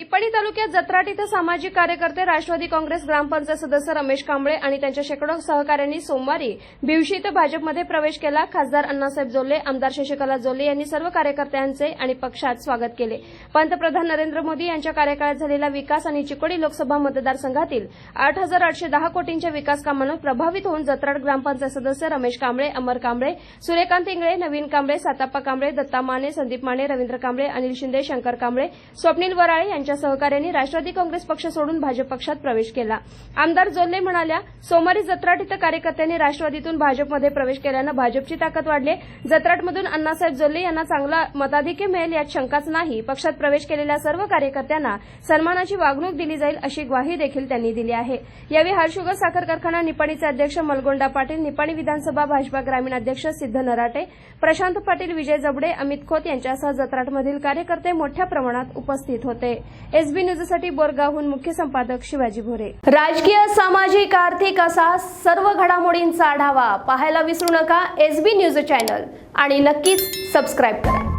टिप्पणी तालुक्यात जत्राट इथं सामाजिक कार्यकर्ते राष्ट्रवादी काँग्रेस ग्रामपंचायत सदस्य रमेश कांबळे आणि त्यांच्या शेकडो सहकाऱ्यांनी सोमवारी भिवशी इथं भाजपमध्ये प्रवेश केला. खासदार अण्णासाहेब जोल्ले आमदार शशिकला जोल्ले यांनी सर्व कार्यकर्त्यांचे आणि पक्षात स्वागत केले. पंतप्रधान नरेंद्र मोदी यांच्या कार्यकाळात झालेला विकास आणि चिकोडी लोकसभा मतदारसंघातील आठ हजार आठशे दहा कोटींच्या विकास कामांना प्रभावित होऊन जत्राट ग्रामपंचायत सदस्य रमेश कांबळे अमर कांबळे सूर्यकांत इंगळे नवीन कांबळे साताप्पा कांबळे दत्ता माने संदीप माने रवींद्र कांबळे अनिल शिंदे शंकर कांबळे स्वप्नील वराळे यांच्या यांच्या सहकार्यांनी राष्ट्रवादी काँग्रेस पक्ष सोडून भाजप पक्षात प्रवेश केला. आमदार जोल्ले म्हणाल्या सोमवारी जत्राट इथं कार्यकर्त्यांनी राष्ट्रवादीतून भाजपमध्ये प्रवेश केल्यानं भाजपची ताकद वाढली. जत्राटमधून अण्णासाहेब जोल्ले यांना चांगला मताधिक्य मिळेल यात शंकाच नाही. पक्षात प्रवेश केलेल्या सर्व कार्यकर्त्यांना सन्मानाची वागणूक दिली जाईल अशी ग्वाही देखील त्यांनी दिली आहे. यावेळी हरशुगर साखर कारखाना निपाणीचे अध्यक्ष मलगोंडा पाटील निपाणी विधानसभा भाजपा ग्रामीण अध्यक्ष सिद्ध नराटे प्रशांत पाटील विजय जबडे अमित खोत यांच्यासह जत्राटमधील कार्यकर्ते मोठ्या प्रमाणात उपस्थित होते. एसबी न्यूजसाठी बोरगावहून मुख्य संपादक शिवाजी भोरे. राजकीय सामाजिक आर्थिक असा सर्व घडामोडींचा आढावा पाहायला विसरू नका एसबी न्यूज चॅनल. आणि नक्कीच सबस्क्राईब करा.